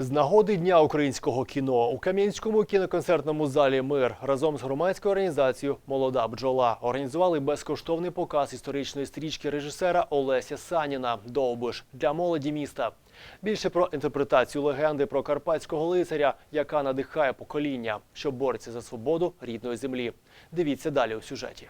З нагоди Дня українського кіно у Кам'янському кіноконцертному залі Мир разом з громадською організацією Молода бджола організували безкоштовний показ історичної стрічки режисера Олеся Саніна Довбиш для молоді міста. Більше про інтерпретацію легенди про карпатського лицаря, яка надихає покоління, що бореться за свободу рідної землі. Дивіться далі у сюжеті.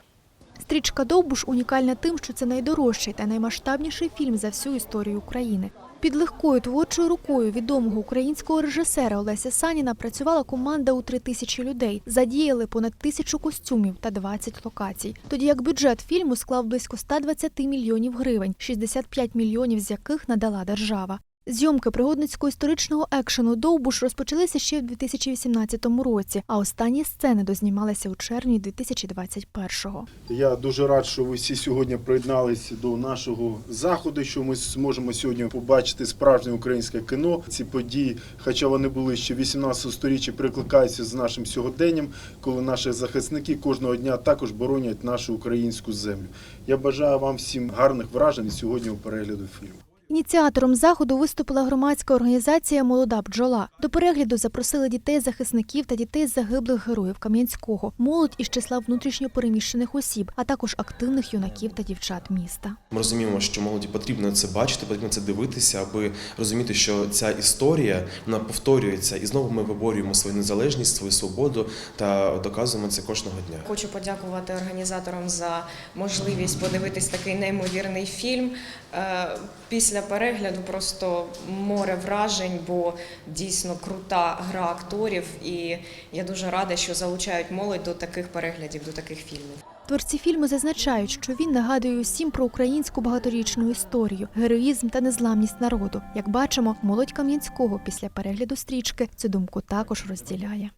Стрічка Довбуш унікальна тим, що це найдорожчий та наймасштабніший фільм за всю історію України. Під легкою творчою рукою відомого українського режисера Олеся Саніна працювала команда у три тисячі людей. Задіяли понад тисячу костюмів та 20 локацій. Тоді як бюджет фільму склав близько 120 мільйонів гривень, 65 мільйонів з яких надала держава. Зйомки пригодницького історичного екшену Довбуш розпочалися ще в 2018 році, а останні сцени дознімалися у червні 2021-го. Я дуже рад, що ви всі сьогодні приєдналися до нашого заходу, що ми зможемо сьогодні побачити справжнє українське кіно. Ці події, хоча вони були ще 18 сторіччя, прикликаються з нашим сьогоденням, коли наші захисники кожного дня також боронять нашу українську землю. Я бажаю вам всім гарних вражень сьогодні у перегляду фільму. Ініціатором заходу виступила громадська організація Молода бджола. До перегляду запросили дітей захисників та дітей загиблих героїв Кам'янського, молодь із числа внутрішньо переміщених осіб, а також активних юнаків та дівчат міста. Ми розуміємо, що молоді потрібно це бачити, потрібно це дивитися, аби розуміти, що ця історія вона повторюється, і знову ми виборюємо свою незалежність, свою свободу та доказуємо це кожного дня. Хочу подякувати організаторам за можливість подивитись такий неймовірний фільм. Е, Після перегляду просто море вражень, бо дійсно крута гра акторів, і я дуже рада, що залучають молодь до таких переглядів, до таких фільмів. Творці фільму зазначають, що він нагадує усім про українську багаторічну історію, героїзм та незламність народу. Як бачимо, молодь Кам'янського після перегляду стрічки цю думку також розділяє.